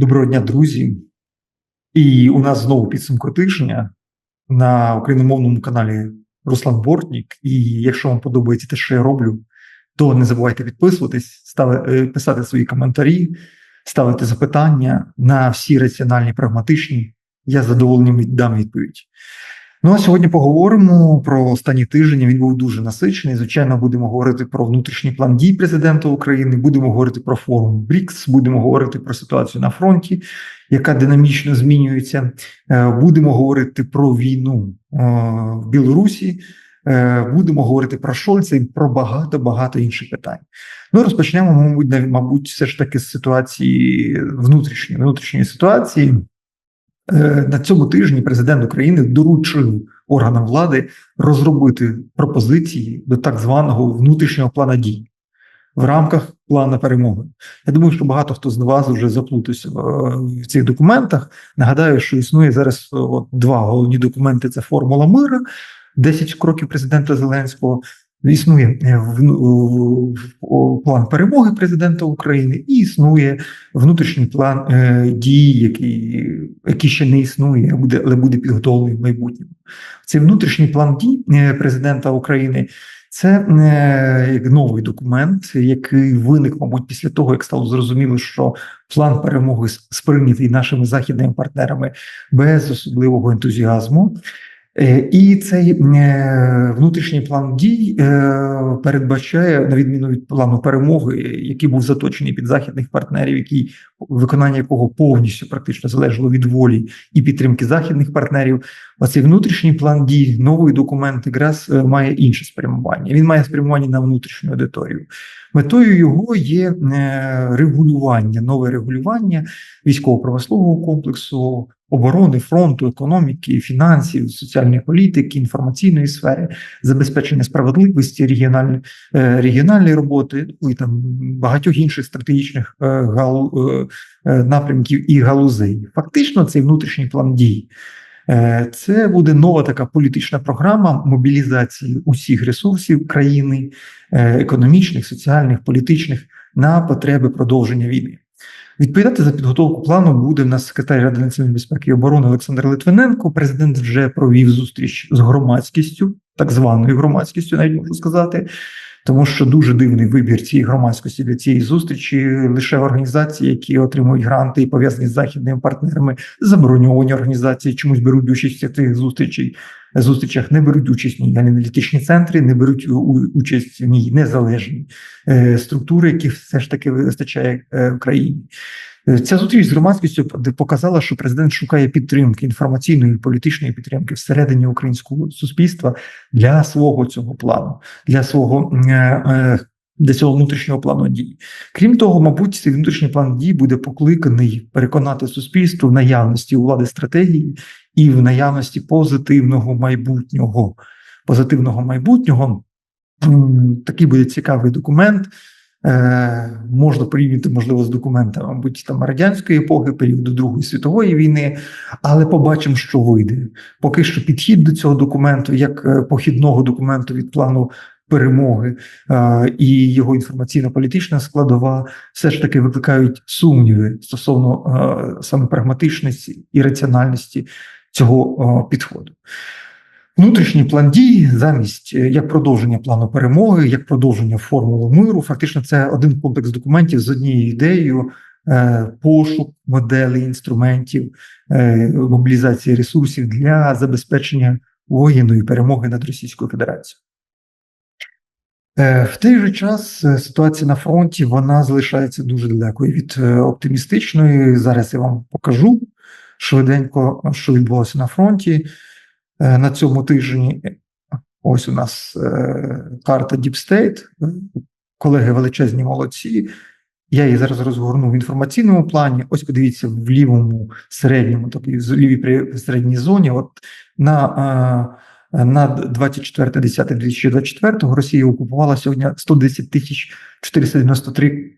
Доброго дня, друзі. І у нас знову підсумку тижня на україномовному каналі Руслан Бортнік. І якщо вам подобається те, що я роблю, то не забувайте підписуватись, ставити, писати свої коментарі, ставити запитання на всі раціональні, прагматичні. Я задоволенням віддам відповідь. Ну а сьогодні поговоримо про останній тиждень. Він був дуже насичений. Звичайно, будемо говорити про внутрішній план дій президента України. Будемо говорити про форум БРІКС, будемо говорити про ситуацію на фронті, яка динамічно змінюється. Е, будемо говорити про війну е, в Білорусі. Е, будемо говорити про Шольца і про багато багато інших питань. Ну розпочнемо, мабуть, мабуть, все ж таки з ситуації внутрішньої внутрішньої ситуації. Е, на цьому тижні президент України доручив органам влади розробити пропозиції до так званого внутрішнього плану дій в рамках плану перемоги. Я думаю, що багато хто з вас вже заплутався в цих документах. Нагадаю, що існує зараз от, два головні документи: це формула мира, 10 кроків президента Зеленського Існує е, план перемоги президента України і існує внутрішній план е, дій, який який ще не існує, буде, але буде підготовлений в майбутньому. Цей внутрішній план дій е, президента України це новий документ, який виник, мабуть, після того, як стало зрозуміло, що план перемоги сприйнятий нашими західними партнерами без особливого ентузіазму. Е, і цей е, внутрішній план дій е, передбачає, на відміну від плану перемоги, який був заточений під західних партнерів, який виконання якого повністю практично залежало від волі і підтримки західних партнерів. Оцей внутрішній план дій, новий документ якраз має інше спрямування. Він має спрямування на внутрішню аудиторію. Метою його є регулювання, нове регулювання військово-промислового комплексу оборони, фронту, економіки, фінансів, соціальної політики, інформаційної сфери, забезпечення справедливості, регіональної е, регіональної роботи ну, і там багатьох інших стратегічних е, галу, е, напрямків і галузей. Фактично, цей внутрішній план дій. Це буде нова така політична програма мобілізації усіх ресурсів країни, економічних, соціальних, політичних на потреби продовження війни. Відповідати за підготовку плану буде в нас секретар Ради національної безпеки і оборони Олександр Литвиненко. Президент вже провів зустріч з громадськістю, так званою громадськістю, навіть можу сказати, тому що дуже дивний вибір цієї громадськості для цієї зустрічі. Лише організації, які отримують гранти і пов'язані з західними партнерами, забороньовані організації, чомусь беруть участь в цих зустрічей зустрічах не беруть участь ні аналітичні центри, не беруть участь ні незалежні е, структури, які все ж таки вистачає е, в країні. Е, ця зустріч з громадськістю показала, що президент шукає підтримки інформаційної і політичної підтримки всередині українського суспільства для свого цього плану, для свого для цього внутрішнього плану дій. Крім того, мабуть, цей внутрішній план дій буде покликаний переконати суспільство в наявності у влади стратегії і в наявності позитивного майбутнього. Позитивного майбутнього такий буде цікавий документ. Е, Можна порівняти, можливо, з документами, мабуть, там радянської епохи, періоду Другої світової війни, але побачимо, що вийде. Поки що підхід до цього документу, як е, похідного документу від плану перемоги е, і його інформаційно-політична складова все ж таки викликають сумніви стосовно е, саме прагматичності і раціональності цього е, підходу. Внутрішній план дій замість як продовження плану перемоги, як продовження формули миру, фактично це один комплекс документів з однією ідеєю. Пошук моделей інструментів мобілізації ресурсів для забезпечення воєнної перемоги над Російською Федерацією. Е, в той же час е, ситуація на фронті вона залишається дуже далекою від е, оптимістичної. Зараз я вам покажу швиденько, що відбулося на фронті на цьому тижні. Ось у нас карта Deep State. Колеги величезні молодці. Я її зараз розгорну в інформаційному плані. Ось подивіться в лівому середньому, тобто в лівій середній зоні. От на на 24.10.2024 Росія окупувала сьогодні 110 тисяч 493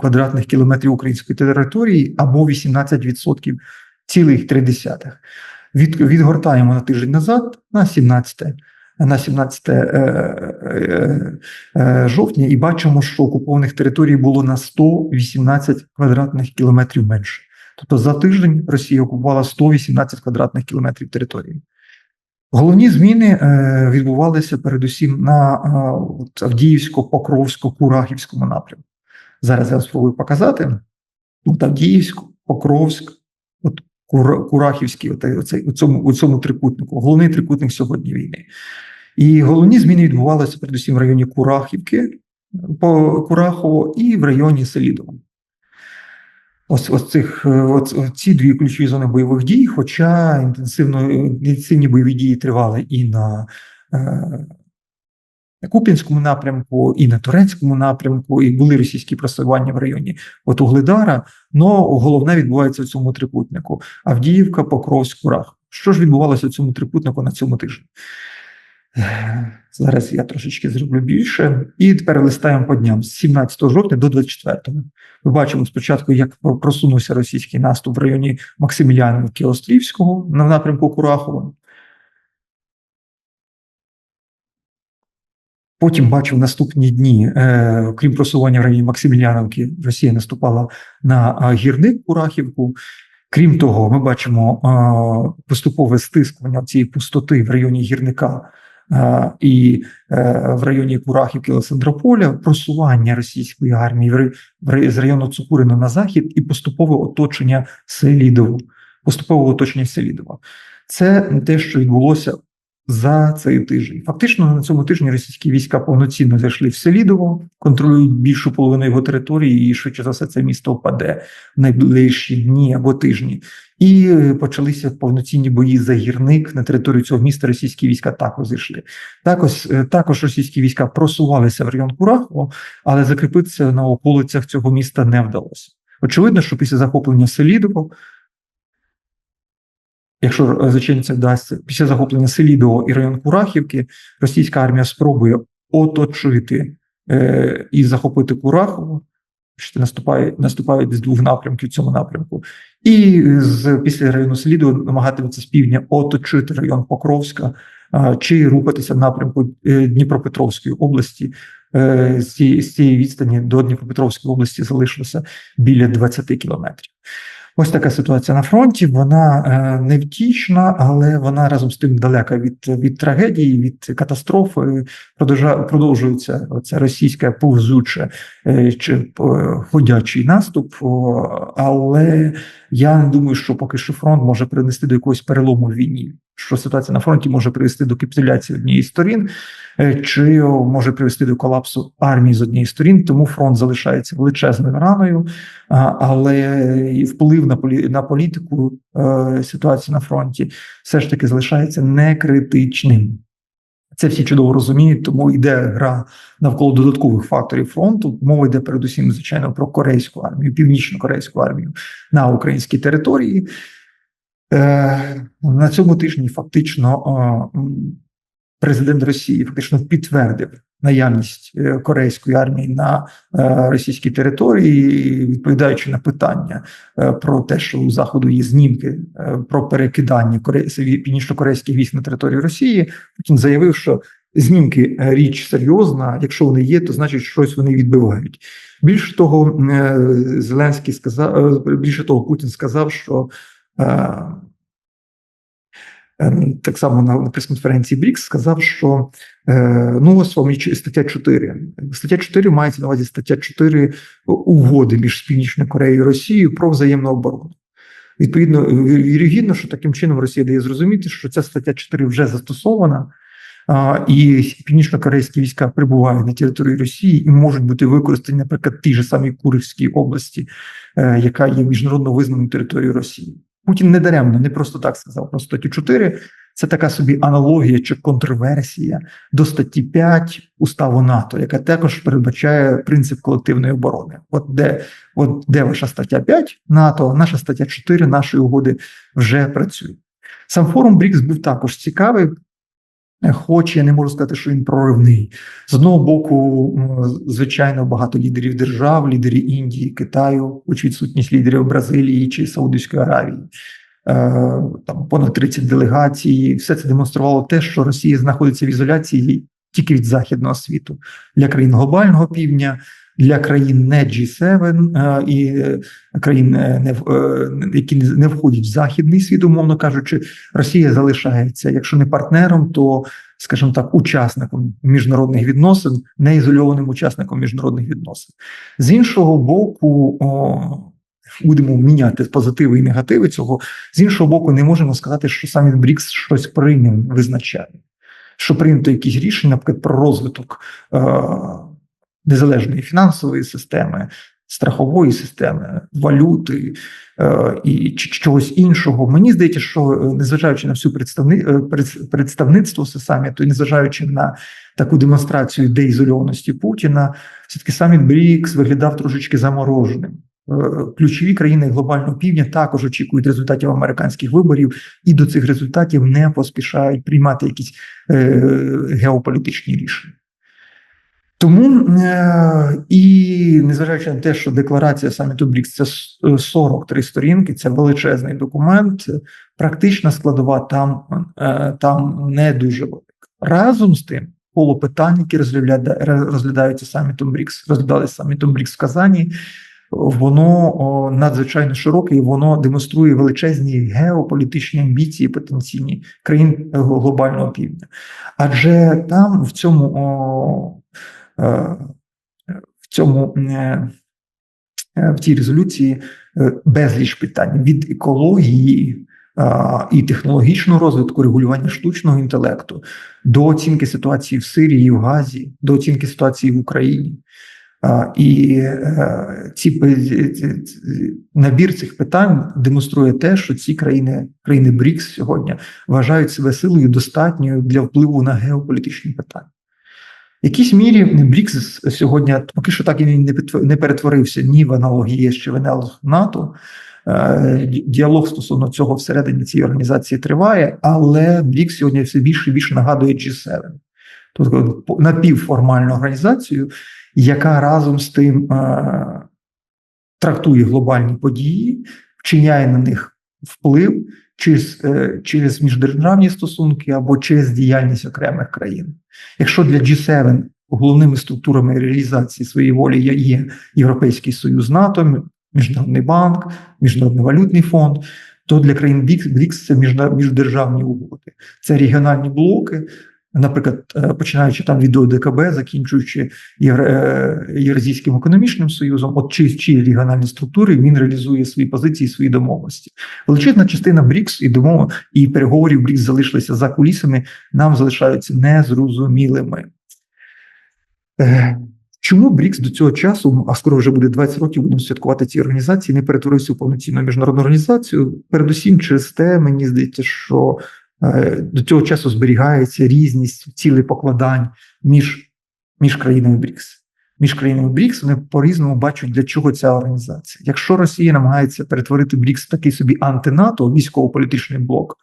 квадратних кілометрів української території або 18% цілих 3 десятих. Від, відгортаємо на тиждень назад на 17 на 17 е, е, е, жовтня і бачимо, що окупованих територій було на 118 квадратних кілометрів менше. Тобто за тиждень Росія окупувала 118 квадратних кілометрів території. Головні зміни е, відбувалися передусім на е, Авдіївсько-Покровсько-Курахівському напрямку. Зараз я спробую показати. От Авдіївськ, Покровськ, от Курахівський, от, оцей, у, цьому, у цьому трикутнику, головний трикутник сьогодні війни. І головні зміни відбувалися передусім в районі Курахівки, по Курахово і в районі Селідово. Ось, ось цих ось ці дві ключові зони бойових дій, хоча інтенсивно інтенсивні бойові дії тривали і на е, на Куп'янському напрямку, і на Турецькому напрямку, і були російські просування в районі от Угледара. Но головне відбувається в цьому трикутнику: Авдіївка, Покровськ, Курах. Що ж відбувалося в цьому трикутнику на цьому тижні? Зараз я трошечки зроблю більше. І тепер листаємо по дням з 17 жовтня до 24. Ми бачимо спочатку, як просунувся російський наступ в районі Максимілянівки Острівського на напрямку Курахова. Потім бачив наступні дні, е, крім просування в районі Максимілянівки, Росія наступала на е, гірник Курахівку. Крім того, ми бачимо е, поступове стискування цієї пустоти в районі гірника е, і е, в районі Курахівки Олександрополя, просування російської армії в в з району Цукурина на захід і поступове оточення Селідову. Поступове оточення Селідова. Це те, що відбулося за цей тиждень. Фактично на цьому тижні російські війська повноцінно зайшли в Селідово, контролюють більшу половину його території, і швидше за все це місто впаде в найближчі дні або тижні. І е, почалися повноцінні бої за гірник на територію цього міста. Російські війська також зайшли. Також е, також російські війська просувалися в район Курахово, але закріпитися на околицях цього міста не вдалося. Очевидно, що після захоплення Селідово Якщо е, це вдасться після захоплення Селідового і район Курахівки, російська армія спробує оточити е, і захопити Курахово, що наступає, наступають з двох напрямків в цьому напрямку, і з після району Селідова намагатиметься з півдня оточити район Покровська е, чи рухатися в напрямку е, Дніпропетровської області. Е, з цієї відстані до Дніпропетровської області залишилося біля 20 кілометрів. Ось така ситуація на фронті. Вона е, невтішна, але вона разом з тим далека від, від трагедії, від катастрофи. Продовжується оце російське повзуче е, чи е, ходячий наступ. Але я не думаю, що поки що фронт може принести до якогось перелому війні. Що ситуація на фронті може привести до капітуляції однієї сторін, е, чи може привести до колапсу армії з однієї з сторін. Тому фронт залишається величезною раною. Але вплив на полі на політику е, ситуації на фронті все ж таки залишається не критичним. Це всі чудово розуміють, тому йде гра навколо додаткових факторів фронту. Мова йде передусім, звичайно, про корейську армію, північно-корейську армію на українській території. Е, на цьому тижні фактично е, президент Росії фактично підтвердив наявність е, корейської армії на російській території, відповідаючи на питання про те, що у заходу є знімки про перекидання коре- північно-корейських військ на територію Росії. Путін заявив, що знімки річ серйозна. Якщо вони є, то значить щось вони відбивають. Більше того, Зеленський сказав більше того, Путін сказав, що. Е, Ем, Так само на прес-конференції Брікс сказав, що е, ну ось вам стаття 4. Стаття 4 мається на увазі стаття 4 угоди між Північною Кореєю і Росією про взаємну оборону. Відповідно, вірогідно, що таким чином Росія дає зрозуміти, що ця стаття 4 вже застосована, і північно-корейські війська прибувають на території Росії і можуть бути використані, наприклад, в тій же самій Курівській області, е, яка є міжнародно визнаною територією Росії. Путін не даремно, не просто так сказав про статтю 4. Це така собі аналогія чи контроверсія до статті 5 уставу НАТО, яка також передбачає принцип колективної оборони. От де, от де ваша стаття 5 НАТО, наша стаття 4 нашої угоди вже працює. Сам форум БРІКС був також цікавий. Хоч я не можу сказати, що він проривний. З одного боку, звичайно, багато лідерів держав, лідерів Індії, Китаю, хоч відсутність лідерів Бразилії чи Саудівської Аравії. Е, Там понад 30 делегацій. Все це демонструвало те, що Росія знаходиться в ізоляції тільки від західного світу для країн глобального півдня, для країн не G7 е, і е, країн, не які не входять в західний світ, умовно кажучи, Росія залишається, якщо не партнером, то скажімо так, учасником міжнародних відносин, не ізольованим учасником міжнародних відносин. З іншого боку, будемо міняти позитиви і негативи цього. З іншого боку, не можемо сказати, що саміт Брікс щось прийняв, визначає, що прийнято якісь рішення, наприклад, про розвиток е, незалежної фінансової системи, страхової системи, валюти е, і чогось іншого. Мені здається, що е, незважаючи на всю представни, е, представництво саміту і незважаючи на таку демонстрацію деізольованості Путіна, все таки саміт Брікс виглядав трошечки замороженим. Ключові країни глобального півдня також очікують результатів американських виборів і до цих результатів не поспішають приймати якісь е, геополітичні рішення. Тому е, і незважаючи на те, що декларація саміту БРІКС це 43 сторінки, це величезний документ, практична складова там е, там не дуже велика. Разом з тим, коло питань, які розглядаються самітом БРІКС, розглядалися самітом БРІКС в Казані, воно надзвичайно широке і воно демонструє величезні геополітичні амбіції потенційні країн глобального півдня. Адже там в цьому Е, в цьому е, е, в цій резолюції безліч питань від екології і технологічного розвитку регулювання штучного інтелекту до оцінки ситуації в Сирії, в Газі, до оцінки ситуації в Україні. І ці набір цих питань демонструє те, що ці країни, країни БРІКС сьогодні вважають себе силою достатньою для впливу на геополітичні питання. В якійсь мірі Брікс сьогодні поки що так і не перетворився ні в аналог ЄС в аналог НАТО. Е, діалог стосовно цього всередині цієї організації триває, але Брікс сьогодні все більше і більше нагадує G7, тобто напівформальну організацію, яка разом з тим е, трактує глобальні події, вчиняє на них вплив через, е, через міждержавні стосунки або через діяльність окремих країн. Якщо для G7 головними структурами реалізації своєї волі є Європейський Союз НАТО, Міжнародний банк, Міжнародний валютний фонд, то для країн БРІКС це міждержавні угоди, це регіональні блоки, наприклад, е, починаючи там від ОДКБ, закінчуючи е, Євразійським економічним союзом, от чи, чи регіональні структури він реалізує свої позиції, свої домовленості. Величезна частина БРІКС і домов і переговорів БРІКС залишилися за кулісами, нам залишаються незрозумілими. Е, чому Брікс до цього часу, а скоро вже буде 20 років, будемо святкувати ці організації, не перетворився в повноцінну міжнародну організацію? Передусім, через те, мені здається, що до цього часу зберігається різність цілей покладань між між країнами БРІКС. Між країнами БРІКС вони по-різному бачать, для чого ця організація. Якщо Росія намагається перетворити БРІКС в такий собі антинато, військово-політичний блок,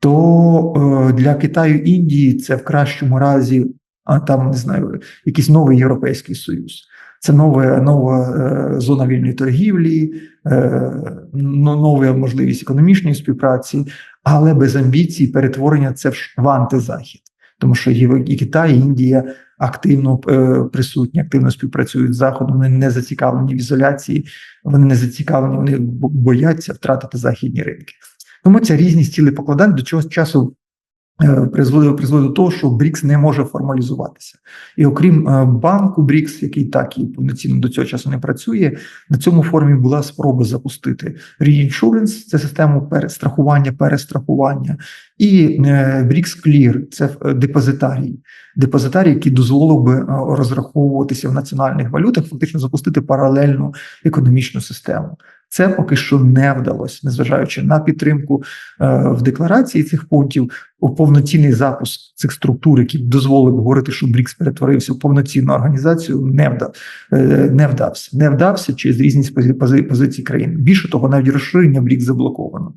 то е, для Китаю Індії це в кращому разі, а там не знаю, якийсь новий європейський союз. Це нова нова е, зона вільної торгівлі, е, нова можливість економічної співпраці, але без амбіцій перетворення це в антизахід. Тому що і Китай, і Індія активно е, присутні, активно співпрацюють з заходом. Вони не зацікавлені в ізоляції, вони не зацікавлені, вони бояться втратити західні ринки. Тому ця різність цілей покладань до чогось часу Е, призводить призводить до того, що Брікс не може формалізуватися, і окрім е, банку Брікс, який так і повноцінно до цього часу не працює, на цьому форумі була спроба запустити Reinsurance, це систему перестрахування, перестрахування, і е, Брікс Клір це депозитарій, депозитарій, який дозволив би розраховуватися в національних валютах, фактично запустити паралельну економічну систему. Це поки що не вдалося, незважаючи на підтримку е, в декларації цих пунктів, повноцінний запуск цих структур, які б дозволили говорити, що БРІКС перетворився в повноцінну організацію, не вдав, е, не вдався. Не вдався через різність позицій країн. Більше того, навіть розширення БРІКС заблоковано.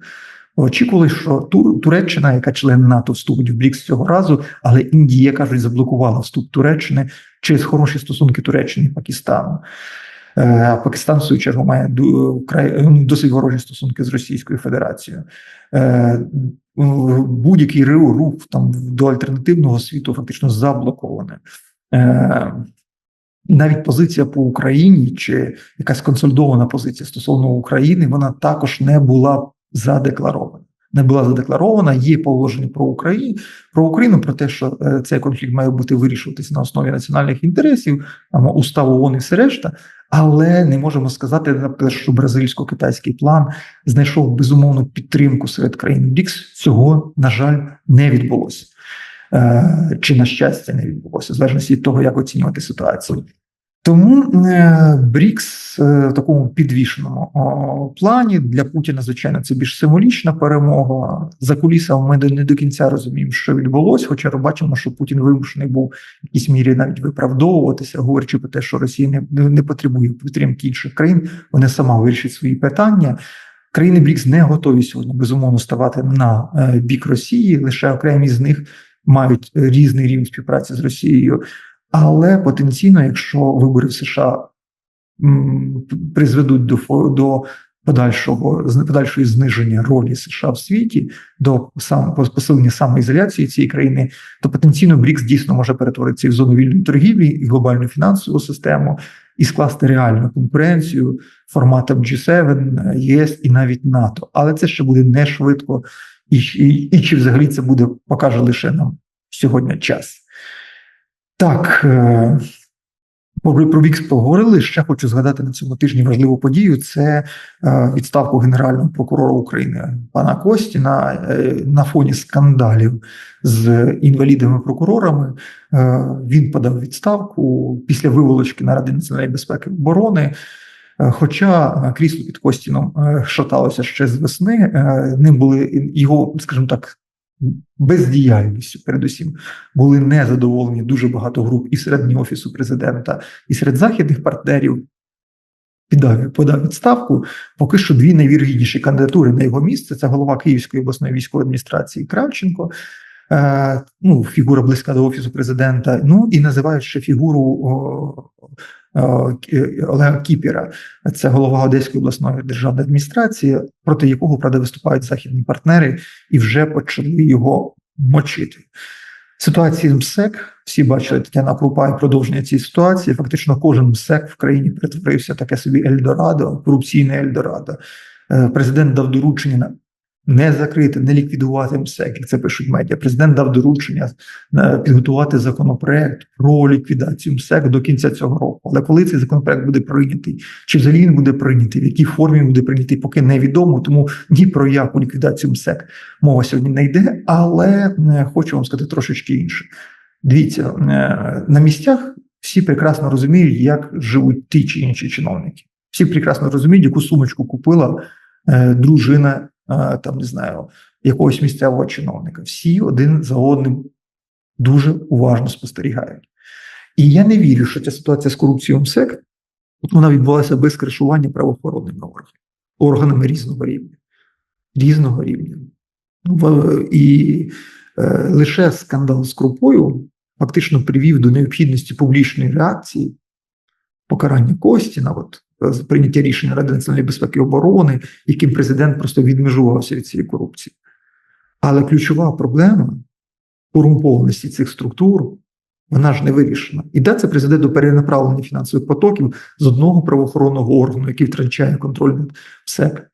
Очікували, що Туреччина, яка член НАТО, вступить в БРІКС цього разу, але Індія кажуть, заблокувала вступ Туреччини через хороші стосунки Туреччини і Пакистану. Е, Пакистан, в свою чергу, має ну, досить ворожі стосунки з Російською Федерацією. Е, будь-який рух там до альтернативного світу фактично заблокований. Е, навіть позиція по Україні чи якась консолідована позиція стосовно України, вона також не була задекларована. Не була задекларована, є положення про Україну про Україну про те, що е, цей конфлікт має бути вирішуватись на основі національних інтересів, там устав ООН і все решта. Але не можемо сказати, наприклад, що бразильсько-китайський план знайшов безумовну підтримку серед країн БРІКС. Цього на жаль не відбулося. Е, чи на щастя не відбулося, в залежності від того, як оцінювати ситуацію. Тому е, Брікс е, в такому підвішеному плані для Путіна, звичайно, це більш символічна перемога. За кулісами ми не до кінця розуміємо, що відбулося. Хоча бачимо, що Путін вимушений був в якійсь мірі навіть виправдовуватися, говорячи про те, що Росія не, не потребує підтримки інших країн. Вони сама вирішить свої питання. Країни Брікс не готові сьогодні безумовно ставати на бік Росії. Лише окремі з них мають різний рівень співпраці з Росією, але потенційно, якщо вибори в США призведуть до до подальшого подальшої зниження ролі США в світі, до сам посилення самоізоляції цієї країни, то потенційно БРІКС дійсно може перетворитися в зону вільної торгівлі і глобальну фінансову систему. І скласти реальну конкуренцію форматом G7, ЄС і навіть НАТО, але це ще буде не швидко і, і, і чи взагалі це буде покаже лише нам сьогодні час. Так, е, про Вікс поговорили. Ще хочу згадати на цьому тижні важливу подію: це е, відставку Генерального прокурора України пана Костіна е, на фоні скандалів з інвалідами-прокурорами. Він подав відставку після виволочки на Ради національної безпеки і оборони. Хоча крісло під Костіном шаталося ще з весни, ним були його, скажімо так, бездіяльністю, передусім, були незадоволені дуже багато груп і серед офісу президента, і серед західних партнерів. Підав подав відставку. Поки що дві найвірогідніші кандидатури на його місце це голова Київської обласної військової адміністрації Кравченко, е, ну, фігура близька до офісу президента. Ну і називають ще фігуру Е, Олега Кіпіра, це голова Одеської обласної державної адміністрації, проти якого правда виступають західні партнери і вже почали його мочити. Ситуації МСЕК всі бачили Тетяна Крупа і продовження цієї ситуації. Фактично, кожен МСЕК в країні перетворився таке собі Ельдорадо, корупційне Ельдорадо. Е, президент дав доручення не закрити, не ліквідувати МСЕК, як це пишуть медіа. Президент дав доручення е, підготувати законопроект про ліквідацію МСЕК до кінця цього року. Але коли цей законопроект буде прийнятий, чи взагалі він буде прийнятий, в якій формі він буде прийнятий, поки невідомо. Тому ні про яку ліквідацію МСЕК мова сьогодні не йде. Але е, хочу вам сказати трошечки інше. Дивіться е, на місцях. Всі прекрасно розуміють, як живуть ті чи інші чиновники. Всі прекрасно розуміють, яку сумочку купила дружина там не знаю, якогось місцевого чиновника. Всі один за одним дуже уважно спостерігають. І я не вірю, що ця ситуація з корупцією МСЕК вона відбулася без кришування правоохоронними органами, органами різного рівня. Різного рівня. І е, лише скандал з крупою фактично привів до необхідності публічної реакції, покарання Костіна, от прийняття рішення Ради національної безпеки і оборони, яким президент просто відмежувався від цієї корупції. Але ключова проблема корумпованості цих структур, вона ж не вирішена. І де це призведе до перенаправлення фінансових потоків з одного правоохоронного органу, який втрачає контроль над ПСЕК,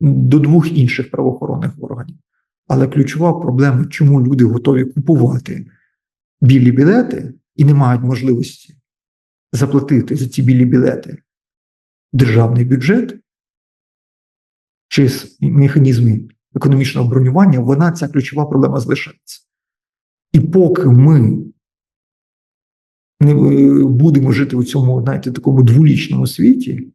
до двох інших правоохоронних органів. Але ключова проблема, чому люди готові купувати білі білети і не мають можливості заплатити за ці білі білети державний бюджет через механізми економічного бронювання, вона ця ключова проблема залишається. І поки ми не е, будемо жити у цьому, знаєте, такому дволічному світі,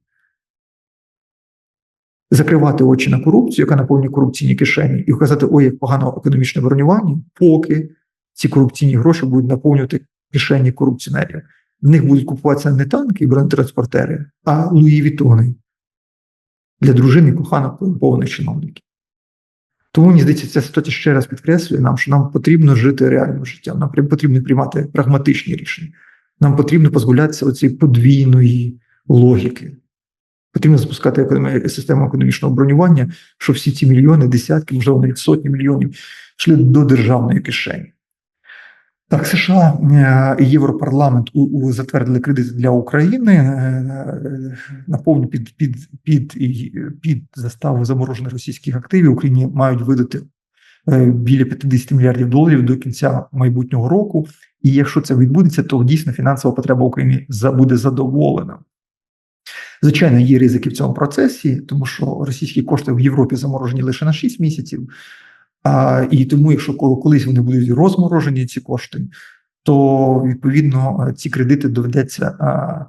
закривати очі на корупцію, яка наповнює корупційні кишені, і казати, ой, як погано економічне бронювання, поки ці корупційні гроші будуть наповнювати кишені корупціонерів в них будуть купуватися не танки і бронетранспортери, а Луї Вітони для дружини коханих повних чиновників. Тому мені здається, ця ситуація ще раз підкреслює нам, що нам потрібно жити реальним життям, нам потрібно приймати прагматичні рішення. Нам потрібно позбавлятися оцієї подвійної логіки. Потрібно запускати систему економічного бронювання, щоб всі ці мільйони, десятки, можливо, навіть сотні мільйонів йшли до державної кишені. Так, США е, і Європарламент у, у затвердили кредити для України е, на повну під, під, під, під заставу заморожених російських активів Україні мають видати е, біля 50 мільярдів доларів до кінця майбутнього року. І якщо це відбудеться, то дійсно фінансова потреба України буде задоволена. Звичайно, є ризики в цьому процесі, тому що російські кошти в Європі заморожені лише на 6 місяців. А, і тому, якщо коли- колись вони будуть розморожені, ці кошти, то відповідно ці кредити доведеться а,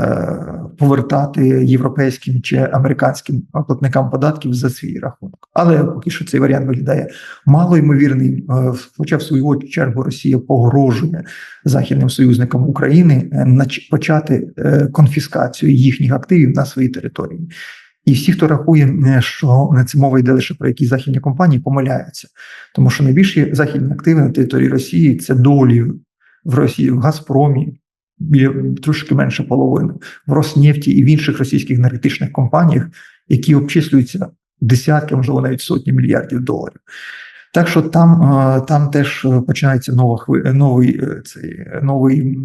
е, повертати європейським чи американським платникам податків за свій рахунок. Але поки що цей варіант виглядає малоймовірний. Е, Хоча в свою чергу Росія погрожує західним союзникам України е, почати е, конфіскацію їхніх активів на своїй території. І всі, хто рахує, е, що мова йде лише про якісь західні компанії, помиляються, тому що найбільші західні активи на території Росії це долі в Росії, в Газпромі, біля трошки менше половини, в Роснефті і в інших російських енергетичних компаніях, які обчислюються десятки, можливо, навіть сотні мільярдів доларів. Так що там, е, там теж е, починається нова хви- новий цей новий.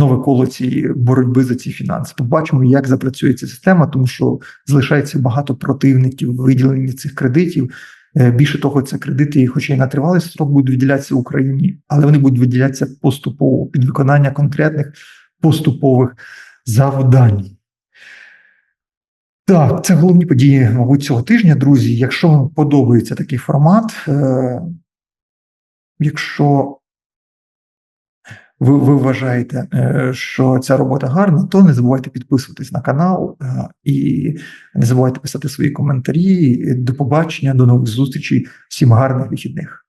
Нове коло цієї боротьби за ці фінанси. Побачимо, як запрацює ця система, тому що залишається багато противників виділення цих кредитів. Е, Більше того, це кредити, хоча й на тривалий строк будуть виділятися Україні, але вони будуть виділятися поступово під виконання конкретних поступових завдань. Так, це головні події, мабуть, цього тижня, друзі. Якщо вам подобається такий формат, е, якщо ви, ви вважаєте, е, що ця робота гарна, то не забувайте підписуватись на канал е, і не забувайте писати свої коментарі. До побачення, до нових зустрічей. Всім гарних вихідних.